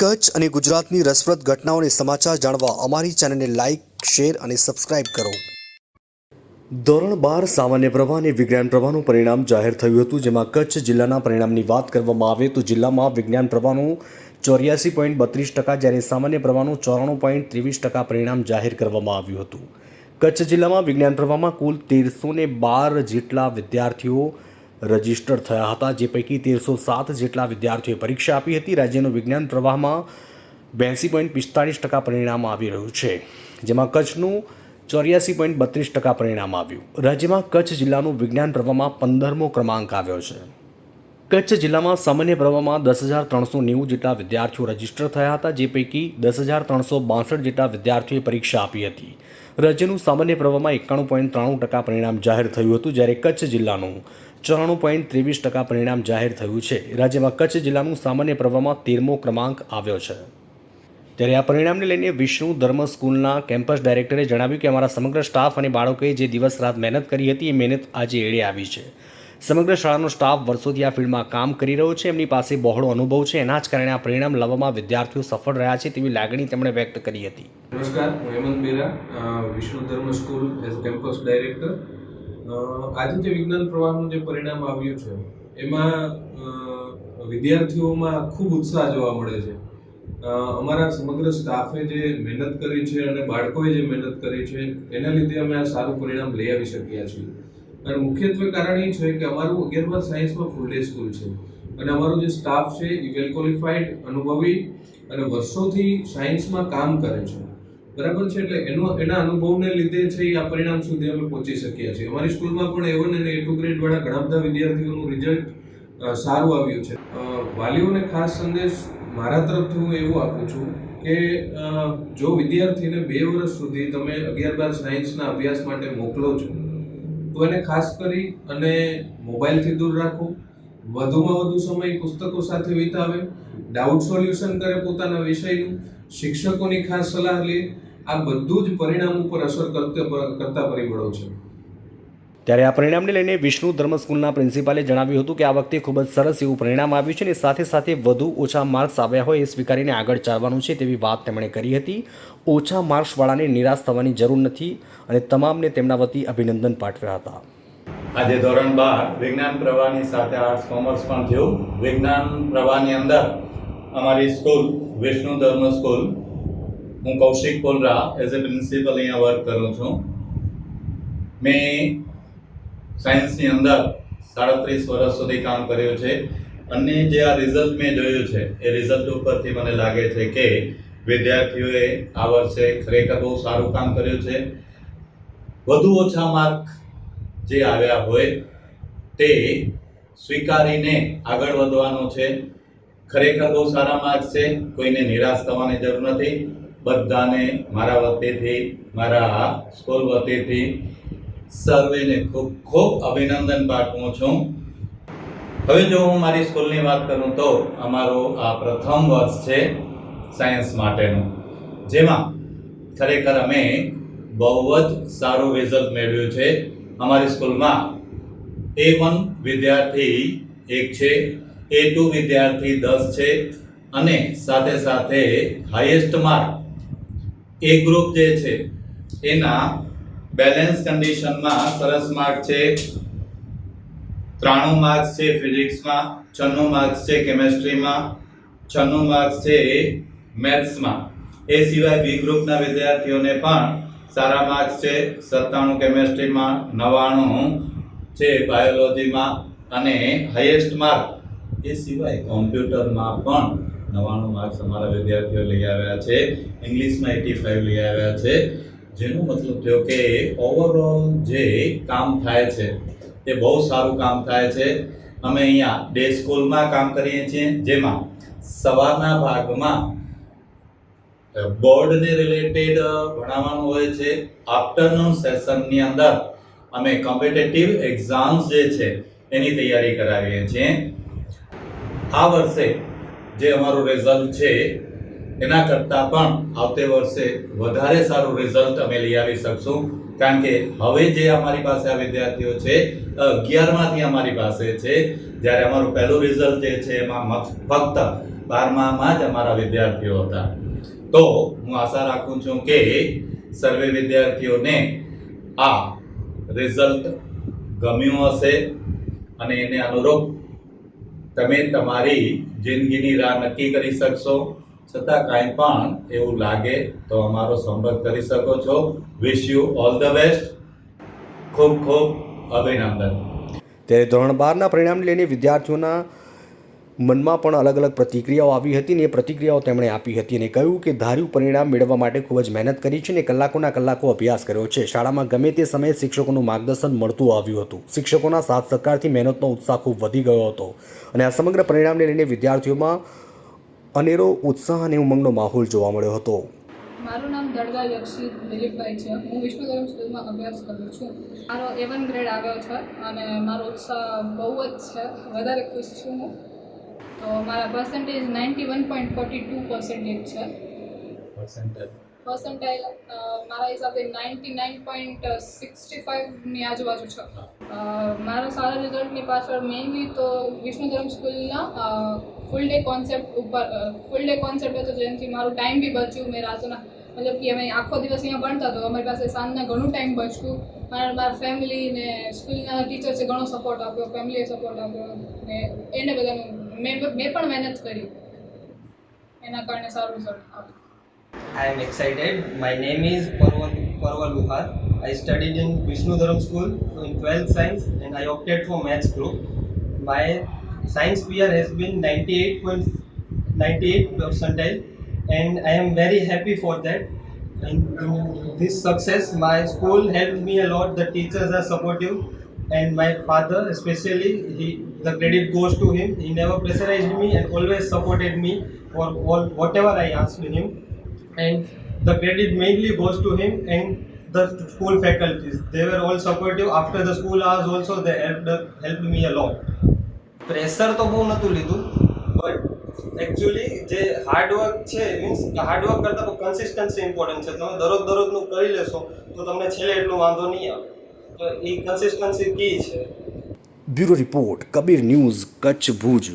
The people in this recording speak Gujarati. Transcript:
કચ્છ અને ગુજરાતની રસપ્રદ ઘટનાઓને સમાચાર જાણવા અમારી ચેનલને લાઇક શેર અને સબસ્ક્રાઇબ કરો. ધોરણ બાર સામાન્ય પ્રવાહ અને વિજ્ઞાન પ્રવાહનું પરિણામ જાહેર થયું હતું, જેમાં કચ્છ જિલ્લાના પરિણામની વાત કરવામાં આવે તો જિલ્લામાં વિજ્ઞાન પ્રવાહનું ચોર્યાસી પોઈન્ટ બત્રીસ ટકા, જ્યારે સામાન્ય પ્રવાહનું ચોરાણું પોઈન્ટ ત્રેવીસ ટકા પરિણામ જાહેર કરવામાં આવ્યું હતું. કચ્છ જિલ્લામાં વિજ્ઞાન પ્રવાહમાં કુલ તેરસો બાર જેટલા વિદ્યાર્થીઓ રજિસ્ટર થયા હતા, જે પૈકી તેરસો સાત જેટલા વિદ્યાર્થીઓએ પરીક્ષા આપી હતી. રાજ્યનું વિજ્ઞાન પ્રવાહમાં બ્યાસી પોઈન્ટ પિસ્તાળીસ ટકા પરિણામ આવી રહ્યું છે, જેમાં કચ્છનું ચોર્યાસી પોઈન્ટ બત્રીસ ટકા પરિણામ આવ્યું. રાજ્યમાં કચ્છ જિલ્લાનું વિજ્ઞાન પ્રવાહમાં પંદરમો ક્રમાંક આવ્યો છે. કચ્છ જિલ્લામાં સામાન્ય પ્રવાહમાં દસ હજાર ત્રણસો નેવું જેટલા વિદ્યાર્થીઓ રજિસ્ટર થયા હતા, જે પૈકી દસ હજાર ત્રણસો બાસઠ જેટલા વિદ્યાર્થીઓએ પરીક્ષા આપી હતી. રાજ્યનું સામાન્ય પ્રવાહમાં એકાણું પોઈન્ટ ત્રાણું ટકા પરિણામ જાહેર થયું હતું જ્યારે કચ્છ જિલ્લાનું ચોરાણું પોઈન્ટ ત્રેવીસ ટકા પરિણામ જાહેર થયું છે. રાજ્યમાં કચ્છ જિલ્લાનું સામાન્ય પ્રવાહમાં તેરમો ક્રમાંક આવ્યો છે. ત્યારે આ પરિણામને લઈને વિષ્ણુ ધર્મ સ્કૂલના કેમ્પસ ડાયરેક્ટરે જણાવ્યું કે અમારા સમગ્ર સ્ટાફ અને બાળકોએ જે દિવસ રાત મહેનત કરી હતી, એ મહેનત આજે એળે આવી છે. સમગ્ર શાળાનો સ્ટાફ વર્ષોથી આ ફિલ્ડમાં કામ કરી રહ્યો છે. એમની પાસે બહોળો અનુભવ છે. એના જ કારણે આ પરિણામ લાવવામાં વિદ્યાર્થીઓ સફળ રહ્યા છે તેવી લાગણી તેમણે વ્યક્ત કરી હતી. નમસ્કાર, હું હેમંત બેરા Vishnu Dharma school as campus director આજે જે વિજ્ઞાન પ્રવાહનું જે પરિણામ આવ્યું છે, એમાં વિદ્યાર્થીઓમાં ખૂબ ઉત્સાહ જોવા મળે છે. અમારા સમગ્ર સ્ટાફે જે મહેનત કરી છે અને બાળકોએ જે મહેનત કરી છે, એના લીધે અમે આ સારું પરિણામ લઈ આવી શક્યા છીએ. અને મુખ્યત્વે કારણ એ છે કે અમારું અગિયાર બાર સાયન્સમાં ફૂલ ડે સ્કૂલ છે. અને અમારો જે સ્ટાફ છે એ વેલ ક્વોલિફાઈડ અનુભવી અને વર્ષોથી સાયન્સમાં કામ કરે છે. બરાબર છે? એટલે એનો, એના અનુભવને લીધે છે એ આ પરિણામ સુધી અમે પહોંચી શક્યા છીએ. અમારી સ્કૂલમાં પણ એવન વન અને એ ટુ ગ્રેડવાળા ઘણા બધા વિદ્યાર્થીઓનું રિઝલ્ટ સારું આવ્યું છે. વાલીઓને ખાસ સંદેશ મારા તરફથી હું એવું આપું છું કે જો વિદ્યાર્થીને બે વર્ષ સુધી તમે અગિયાર બાર સાયન્સના અભ્યાસ માટે મોકલો છો તો એને ખાસ કરી અને મોબાઈલથી દૂર રાખો. વધુમાં વધુ સમય પુસ્તકો સાથે વિતાવે. ડાઉટ સોલ્યુશન કરે પોતાના વિષયનું. શિક્ષકોની ખાસ સલાહ લે. આ બધું જ પરિણામ ઉપર અસર કરતા પરિબળો છે. ત્યારે આ પરિણામને લઈને વિષ્ણુ ધર્મ સ્કૂલના પ્રિન્સિપાલે જણાવ્યું હતું કે આ વખતે ખૂબ જ સરસ એવું પરિણામ આવ્યું છે અને સાથે સાથે વધુ ઓછા માર્ક્સ આવ્યા હોય એ સ્વીકારીને આગળ ચાલવાનું છે તેવી વાત તેમણે કરી હતી. ઓછા માર્ક્સવાળાને નિરાશ થવાની જરૂર નથી અને તમામને તેમના વતી અભિનંદન પાઠવ્યા હતા. આજે ધોરણ બાર, વિજ્ઞાન પ્રવાહની સાથે આર્ટ્સ કોમર્સ પણ થયું. વિજ્ઞાન પ્રવાહની અંદર અમારી સ્કૂલ, વિષ્ણુ ધર્મ સ્કૂલ, હું Kaushik Polara as a principal અહીંયા વર્ક કરું છું. મેં સાયન્સની અંદર સાડત્રીસ વર્ષ સુધી કામ કર્યું છે. અને જે આ રિઝલ્ટ મેં જોયું છે, એ રિઝલ્ટ ઉપરથી મને લાગે છે કે વિદ્યાર્થીઓએ આ વર્ષે ખરેખર બહુ સારું કામ કર્યું છે. વધુ ઓછા માર્ક જે આવ્યા હોય તે સ્વીકારીને આગળ વધવાનું છે. ખરેખર બહુ સારા માર્ક છે, કોઈને નિરાશ થવાની જરૂર નથી. બધાને મારા વતીથી, મારા સ્કૂલ વતીથી સર્વેને ખૂબ ખૂબ અભિનંદન પાઠવું છું. હવે જો હું મારી સ્કૂલની વાત કરું તો અમારો આ પ્રથમ વર્ષ છે સાયન્સ માટેનું. જેમાં ખરેખર અમે બહુ જ સારું રિઝલ્ટ મેળવ્યું છે. અમારી સ્કૂલમાં એ વન વિદ્યાર્થી એક છે એ ટુ વિદ્યાર્થી દસ છે અને સાથે સાથે હાઈએસ્ટ માર્ક એ ગ્રુપ જે છે, એના બેલેન્સ કન્ડિશનમાં સરસ માર્ક છે. ત્રાણું માર્ક્સ છે ફિઝિક્સમાં છન્નું માર્ક્સ છે કેમેસ્ટ્રીમાં છન્નું માર્ક્સ છે મેથ્સમાં એ સિવાય બી ગ્રુપના વિદ્યાર્થીઓને પણ સારા માર્ક્સ છે. સત્તાણું કેમેસ્ટ્રીમાં નવ્વાણું છે બાયોલોજીમાં અને હાઈએસ્ટ માર્ક એ સિવાય કોમ્પ્યુટરમાં પણ નવ્વાણું માર્ક્સ અમારા વિદ્યાર્થીઓ લઈ આવ્યા છે. ઇંગ્લિશમાં એટી ફાઇવ લઈ આવ્યા છે. જેનો મતલબ થયો કે ઓવરઓલ જે કામ થાય છે તે બહુ સારું કામ થાય છે. અમે અહીંયા ડે સ્કૂલમાં કામ કરીએ છીએ, જેમાં સવારના ભાગમાં બોર્ડને રિલેટેડ ભણાવવાનું હોય છે. આફ્ટરનૂન સેશનની અંદર અમે કોમ્પિટેટિવ એક્ઝામ્સ જે છે, એની તૈયારી કરાવીએ છીએ. આ વર્ષે જે અમારું રિઝલ્ટ છે એના કરતાં પણ આવતે વર્ષે વધારે સારું રિઝલ્ટ અમે લઈ આવી શકશું. કારણ કે હવે જે અમારી પાસે આ વિદ્યાર્થીઓ છે અગિયારમાંથી અમારી પાસે છે. જ્યારે અમારું પહેલું રિઝલ્ટ જે છે એમાં ફક્ત બારમામાં જ અમારા વિદ્યાર્થીઓ હતા. તો હું આશા રાખું છું કે સર્વે વિદ્યાર્થીઓને આ રિઝલ્ટ ગમ્યું હશે અને એને અનુરૂપ તમે તમારી જિંદગીની રાહ નક્કી કરી શકશો. છતાં કાંઈ પણ એવું લાગે તો અમારો સંપર્ક કરી શકો છો. Wish you all the best ખૂબ ખૂબ અભિનંદન. ત્યારે ધોરણ બારના પરિણામને લઈને વિદ્યાર્થીઓના મનમાં પણ અલગ અલગ પ્રતિક્રિયાઓ આવી હતી ને એ પ્રતિક્રિયાઓ તેમણે આપી હતી અને કહ્યું કે ધાર્યું પરિણામ મેળવવા માટે ખૂબ જ મહેનત કરી છે અને કલાકોના કલાકો અભ્યાસ કર્યો છે. શાળામાં ગમે તે સમયે શિક્ષકોનું માર્ગદર્શન મળતું આવ્યું હતું. શિક્ષકોના સાથ સહકારથી મહેનતનો ઉત્સાહ ખૂબ વધી ગયો હતો. અને આ સમગ્ર પરિણામને લઈને વિદ્યાર્થીઓમાં અનેરો ઉત્સાહ અને ઉમંગનો માહોલ જોવા મળ્યો હતો. મારું નામ દડગા યક્ષિત દિલીપભાઈ છે. હું વિષ્ણુધરમ સ્કૂલમાં અભ્યાસ કરું છું. મારો એવન ગ્રેડ આવ્યો છે અને મારો ઉત્સાહ બહુ જ છે. વધારે ખુશ છું હું. તો મારા percentage ninety one point forty two percentage છે પર્સન્ટાઇલ મારા હિસાબે નાઇન્ટી નાઇન પોઈન્ટ સિક્સટી ફાઇવની આજુબાજુ છે. મારા સારા રિઝલ્ટની પાછળ મેઇનલી તો વિષ્ણુધરમ સ્કૂલના ફૂલ ડે કોન્સેપ્ટ ઉપર ફૂલ ડે કોન્સેપ્ટ હતો જેનાથી મારું ટાઈમ બી બચ્યું મેં રાતના. મતલબ કે અમે આખો દિવસ અહીંયા ભણતા તો અમારી પાસે સાંજના ઘણું ટાઈમ બચતું મારા મારા ફેમિલી ને સ્કૂલના ટીચર્સે ઘણો સપોર્ટ આપ્યો ફેમિલીએ સપોર્ટ આપ્યો ને એને બધાનું મેં મેં પણ મહેનત કરી. એના કારણે સારું રિઝલ્ટ આવ્યું I am excited. My name is Parval, Parval Luhar. I studied in Vishnu Dharam School in 12th science and I opted for maths group. My science PR has been 98.98 percentile and I am very happy for that. And this success, my school helped me a lot. The teachers are supportive and my father especially he the credit goes to him he never pressurized me and always supported me for all whatever i asked him and the credit mainly goes to him and the school faculties. They were all supportive. After the school hours also they helped helped me a lot. Pressure તો બહુ નહોતું લીધું બટ એકચ્યુઅલી જે હાર્ડવર્ક છે મીન્સ હાર્ડવર્ક કરતાં તો કન્સિસ્ટન્સી ઇમ્પોર્ટન્ટ છે. તમે દરરોજ દરરોજનું કરી લેશો તો તમને છેલ્લે એટલું વાંધો નહીં આવે. તો એ કન્સિસ્ટન્સી કી છે. Bureau report Kabir news Kutch Bhuj.